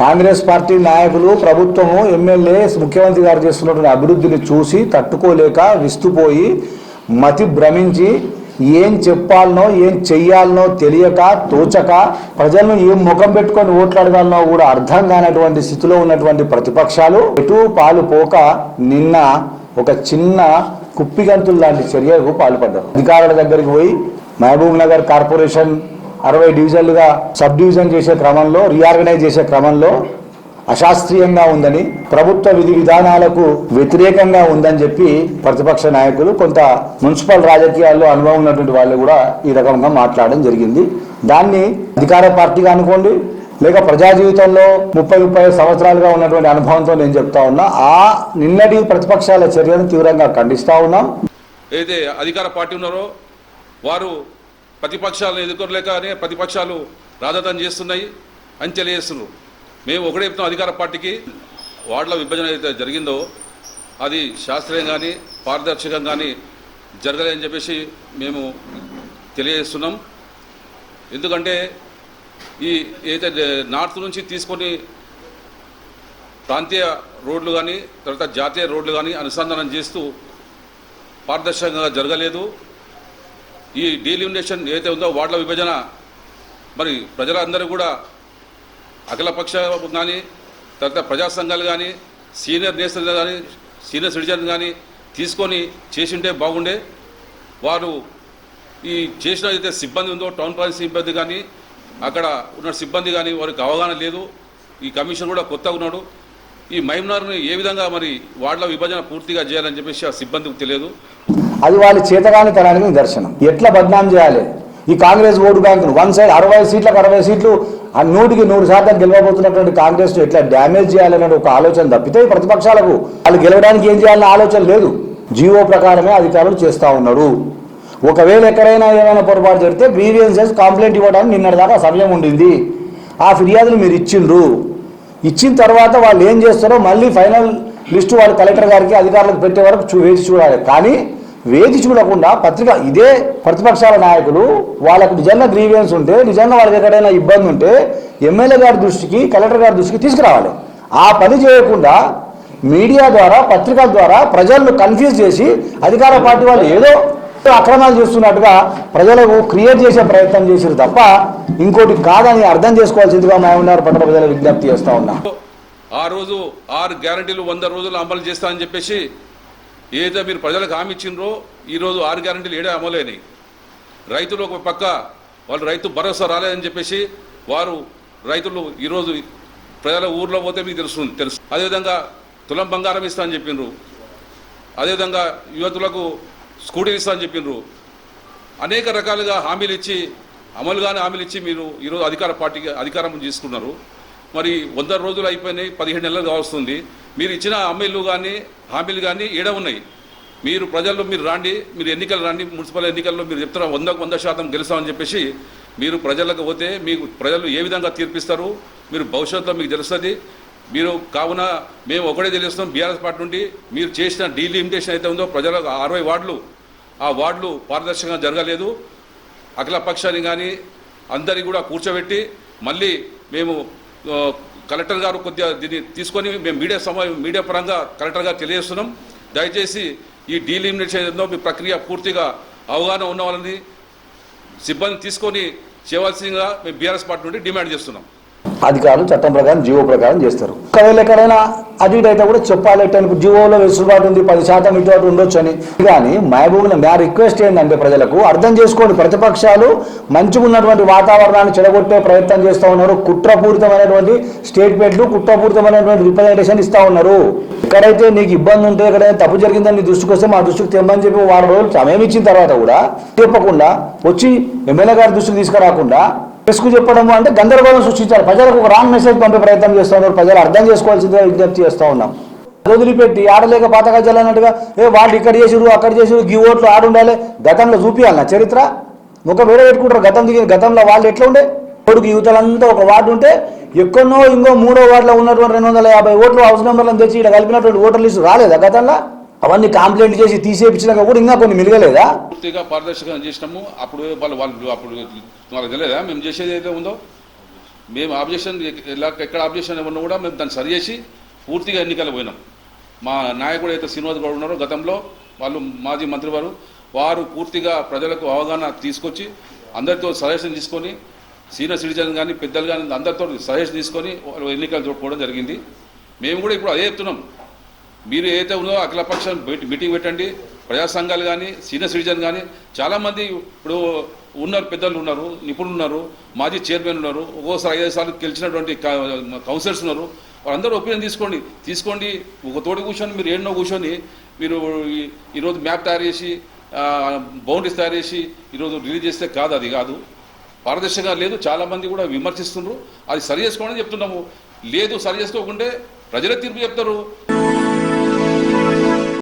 Congress party నాయకులు ప్రభుత్వము MLA ముఖ్యమంత్రి గారు చేస్తున్నటువంటి అభివృద్ధిని చూసి తట్టుకోలేక విస్తుపోయి మతి భ్రమించి ఏం చెప్పాలనో ఏం చెయ్యాలనో తెలియక తోచక ప్రజలను ఏం ముఖం పెట్టుకొని ఓట్లాడగలనో కూడా అర్థం కానటువంటి స్థితిలో ఉన్నటువంటి ప్రతిపక్షాలు ఎటు పాలు పోక నిన్న ఒక చిన్న కుప్పిగంతులు లాంటి చర్యకు పాల్పడ్డారు. అధికారుల దగ్గరికి పోయి మహబూబ్ నగర్ కార్పొరేషన్ అరవై డివిజన్లుగా సబ్ డివిజన్ చేసే క్రమంలో రీఆర్గనైజ్ చేసే క్రమంలో అశాస్త్రీయంగా ఉందని ప్రభుత్వ విధి విధానాలకు వ్యతిరేకంగా ఉందని చెప్పి ప్రతిపక్ష నాయకులు కొంత మున్సిపల్ రాజకీయాల్లో అనుభవం ఉన్నటువంటి వాళ్ళు కూడా ఈ రకంగా మాట్లాడడం జరిగింది. దాన్ని అధికార పార్టీగా అనుకోండి లేక ప్రజా జీవితంలో ముప్పై ముప్పై సంవత్సరాలుగా ఉన్నటువంటి అనుభవంతో నేను చెప్తా ఉన్నా ఆ నిన్నటి ప్రతిపక్షాల చర్యను తీవ్రంగా ఖండిస్తా ఉన్నాం. ఏదైతే అధికార పార్టీ ఉన్నారో వారు ప్రతిపక్షాలను ఎదుర్కోలేకనే ప్రతిపక్షాలు రాజధాని చేస్తున్నాయి అని తెలియజేస్తున్నారు మేము ఒకటే చెప్తాం అధికార పార్టీకి వార్డుల విభజన అయితే జరిగిందో అది శాస్త్రీయం కానీ పారదర్శకం కానీ జరగలేదని చెప్పేసి మేము తెలియజేస్తున్నాం. ఎందుకంటే ఈ ఏదైతే నార్త్ నుంచి తీసుకొని ప్రాంతీయ రోడ్లు కానీ తర్వాత జాతీయ రోడ్లు కానీ అనుసంధానం చేస్తూ పారదర్శకంగా జరగలేదు. ఈ డీలిమినేషన్ ఏదైతే ఉందో వార్డుల విభజన మరి ప్రజలందరూ కూడా అఖిలపక్ష కానీ తర్వాత ప్రజా సంఘాలు కానీ సీనియర్ నేతలు కానీ సీనియర్ సిటిజన్ కానీ తీసుకొని చేసింటే బాగుండే. వారు ఈ చేసిన అయితే సిబ్బంది ఉందో టౌన్ ప్లాన్ సిబ్బంది కానీ అక్కడ ఉన్న సిబ్బంది కానీ వారికి అవగాహన లేదు. ఈ కమిషన్ కూడా కొత్తగా ఉన్నాడు. ఈ మైమ్నార్ని ఏ విధంగా మరి వార్డుల విభజన పూర్తిగా చేయాలని చెప్పేసి ఆ సిబ్బందికి తెలియదు. అది వాళ్ళ చేతగాని తనానికి నిదర్శనం. ఎట్లా బద్నాం చేయాలి? ఈ కాంగ్రెస్ ఓటు బ్యాంకును వన్ సైడ్ అరవై సీట్లకు అరవై సీట్లు ఆ నూటికి నూరు శాతం గెలవబోతున్నటువంటి కాంగ్రెస్ ఎట్లా డ్యామేజ్ చేయాలనే ఒక ఆలోచన తప్పితే ప్రతిపక్షాలకు వాళ్ళు గెలవడానికి ఏం చేయాలనే ఆలోచన లేదు. జీవో ప్రకారమే అధికారులు చేస్తూ ఉన్నారు. ఒకవేళ ఎక్కడైనా ఏమైనా పొరపాటు జరిగితే గ్రీవియన్సెస్ కంప్లైంట్ ఇవ్వడానికి నిన్నటిదాకా సమయం ఉండింది. ఆ ఫిర్యాదులు మీరు ఇచ్చిండ్రు. ఇచ్చిన తర్వాత వాళ్ళు ఏం చేస్తారో మళ్ళీ ఫైనల్ లిస్టు వాళ్ళు కలెక్టర్ గారికి అధికారులకు పెట్టే వరకు చూ వేచి చూడాలి. కానీ వేచి చూడకుండా పత్రిక ఇదే ప్రతిపక్షాల నాయకులు వాళ్ళకు నిజంగా గ్రీవియన్స్ ఉంటే నిజంగా వాళ్ళకి ఎక్కడైనా ఇబ్బంది ఉంటే ఎమ్మెల్యే గారి దృష్టికి కలెక్టర్ గారి దృష్టికి తీసుకురావాలి. ఆ పని చేయకుండా మీడియా ద్వారా పత్రికల ద్వారా ప్రజలను కన్ఫ్యూజ్ చేసి అధికార పార్టీ వాళ్ళు ఏదో అక్రమాలు చేస్తున్నట్టుగా ప్రజలకు క్రియేట్ చేసే ప్రయత్నం చేశారు తప్ప ఇంకోటి కాదని అర్థం చేసుకోవాల్సిందిగా మహబూబ్నగర్ పట్టణ ప్రజలు విజ్ఞప్తి చేస్తా ఉన్నా. ఆ రోజు ఆరు గ్యారంటీలు వంద రోజులు అమలు చేస్తానని చెప్పేసి ఏదో మీరు ప్రజలకు హామీ ఇచ్చిండ్రో ఈరోజు ఆరు గ్యారంటీలు ఏడే అమలైనవి రైతులు ఒక పక్క వాళ్ళు రైతు భరోసా రాలేదని చెప్పేసి వారు రైతులు ఈరోజు ప్రజల ఊర్లో పోతే మీకు తెలుస్తుంది తెలుసు. అదేవిధంగా తులం బంగారం ఇస్తా అని చెప్పిండ్రు. అదేవిధంగా యువతులకు స్కూటీలు ఇస్తా అని చెప్పిండ్రు అనేక రకాలుగా హామీలు ఇచ్చి అమలుగానే హామీలు ఇచ్చి మీరు ఈరోజు అధికార పార్టీకి అధికారం తీసుకున్నారు. మరి వంద రోజులు అయిపోయినాయి పదిహేడు నెలలు కావస్తుంది. మీరు ఇచ్చిన హామీలు కానీ హామీలు కానీ ఏడ ఉన్నాయి. మీరు ప్రజల్లో మీరు రాండి మీరు ఎన్నికలు రాండి మున్సిపల్ ఎన్నికల్లో మీరు చెప్తారా వందకు వంద శాతం గెలుస్తామని చెప్పేసి మీరు ప్రజలకు పోతే మీకు ప్రజలు ఏ విధంగా తీర్పిస్తారు మీరు భవిష్యత్తులో మీకు తెలుస్తుంది. మీరు కావున మేము ఒకటే తెలుస్తాం బీఆర్ఎస్ పార్టీ నుండి మీరు చేసిన డీలిమిటేషన్ అయితే ఉందో ప్రజలకు అరవై వార్డులు ఆ వార్డులు పారదర్శకంగా జరగలేదు. అఖిలపక్షాన్ని కానీ అందరి కూడా కూర్చోబెట్టి మళ్ళీ మేము కలెక్టర్ గారు కొద్దిగా దీన్ని తీసుకొని మేము మీడియా సమయం మీడియా పరంగా కలెక్టర్ గారు తెలియజేస్తున్నాం. దయచేసి ఈ డీలిమినేషన్ మీ ప్రక్రియ పూర్తిగా అవగాహన ఉన్న వాళ్ళని సిబ్బంది తీసుకొని చేయవలసిందిగా మేము బీఆర్ఎస్ పార్టీ నుండి డిమాండ్ చేస్తున్నాం. అధికారులు చట్టం ప్రకారం జీవో ప్రకారం చేస్తారు. ఒకవేళ ఎక్కడైనా అటు ఇటు అయితే కూడా చెప్పాలి ఎట్లా జీవోలో వెసులుబాటు ఉంది పది శాతం ఇటు అటు ఉండొచ్చు అని. కానీ మహబూబ్ని మా రిక్వెస్ట్ ఏంటంటే ప్రజలకు అర్థం చేసుకోండి ప్రతిపక్షాలు మంచిగా ఉన్నటువంటి వాతావరణాన్ని చెడగొట్టే ప్రయత్నం చేస్తూ ఉన్నారు. కుట్రపూరితమైనటువంటి స్టేట్మెంట్లు కుట్రపూరితమైనటువంటి రిప్రజెంటేషన్ ఇస్తూ ఉన్నారు. ఎక్కడైతే నీకు ఇబ్బంది ఉంటే ఎక్కడైతే తప్పు జరిగిందని నీ దృష్టికి వస్తే మా దృష్టికి తెమ్మని చెప్పి వారం రోజులు సమయం ఇచ్చిన తర్వాత కూడా చెప్పకుండా వచ్చి ఎమ్మెల్యే గారి దృష్టికి తీసుకురాకుండా ప్రెస్కు చెప్పడము అంటే గందరగోళం సృష్టించారు ప్రజలకు ఒక రాంగ్ మెసేజ్ పంపే ప్రయత్నం చేస్తూ ఉన్నారు ప్రజలు అర్థం చేసుకోవాల్సిందిగా విజ్ఞప్తి చేస్తూ ఉన్నాం. వదిలిపెట్టి ఆడలేక పాతగా అన్నట్టుగా ఏ వాళ్ళు ఇక్కడ చేసిరు అక్కడ చేసిరు గీ ఓట్లు ఆడుండాలి గతంలో చూపించాలి నా చరిత్ర? ఒక వేరే పెట్టుకుంటారు. గతం దిగి గతంలో వాళ్ళు ఎట్లా ఉండే? కొడుకు యువతలంతా ఒక వార్డు ఉంటే ఎక్కడో ఇంకో మూడో వార్డులో ఉన్నటువంటి రెండు వందల యాభై ఓట్లు హౌస్ నెంబర్లను తెచ్చి ఇక్కడ కలిపినటువంటి ఓటర్ లిస్టు రాలేదా గతంలో? అవన్నీ కంప్లైంట్ చేసి తీసేపించినాక కూడా ఇంకా కొన్ని మిలగలేదా? పూర్తిగా పారదర్శకంగా చేసినాము. అప్పుడు వాళ్ళు వాళ్ళు అప్పుడు వాళ్ళకి తెలియదా? మేము చేసేది ఏదో ఉందో? మేము ఆబ్జెక్షన్ ఎలా ఎక్కడ ఆబ్జెక్షన్ ఉన్నా కూడా మేము దాన్ని సరి చేసి పూర్తిగా ఎన్నికలు పోయినాం. మా నాయకుడు అయితే శ్రీనివాస్ గౌడ్ ఉన్నారో గతంలో వాళ్ళు మాజీ మంత్రి వారు వారు పూర్తిగా ప్రజలకు అవగాహన తీసుకొచ్చి అందరితో సజెషన్ తీసుకొని సీనియర్ సిటిజన్ కానీ పెద్దలు కానీ అందరితో సజెషన్ తీసుకొని వాళ్ళు ఎన్నికలు జరుపుకోవడం జరిగింది. మేము కూడా ఇప్పుడు అదే చెప్తున్నాం. మీరు ఏదైతే ఉందో అఖిలపక్షం మీటింగ్ పెట్టండి. ప్రజా సంఘాలు కానీ సీనియర్ సిటిజన్ కానీ చాలామంది ఇప్పుడు ఉన్నారు పెద్దలు ఉన్నారు నిపుణులు ఉన్నారు మాజీ చైర్మన్ ఉన్నారు ఒక్కోసారి ఐదు సార్లు గెలిచినటువంటి కౌన్సిలర్స్ ఉన్నారు. వాళ్ళందరూ ఒపీనియన్ తీసుకోండి. తీసుకోండి. ఒక తోటి కూర్చొని మీరు ఏడునో కూర్చొని మీరు ఈ- ఈరోజు మ్యాప్ తయారు చేసి బౌండరీస్ తయారు చేసి ఈరోజు రిలీజ్ చేస్తే కాదు అది కాదు. పారదర్శకంగా లేదు. చాలామంది కూడా విమర్శిస్తున్నారు అది సరి చేసుకోమని చెప్తున్నాము. లేదు సరి చేసుకోకుంటే ప్రజలే తీర్పు చెప్తారు.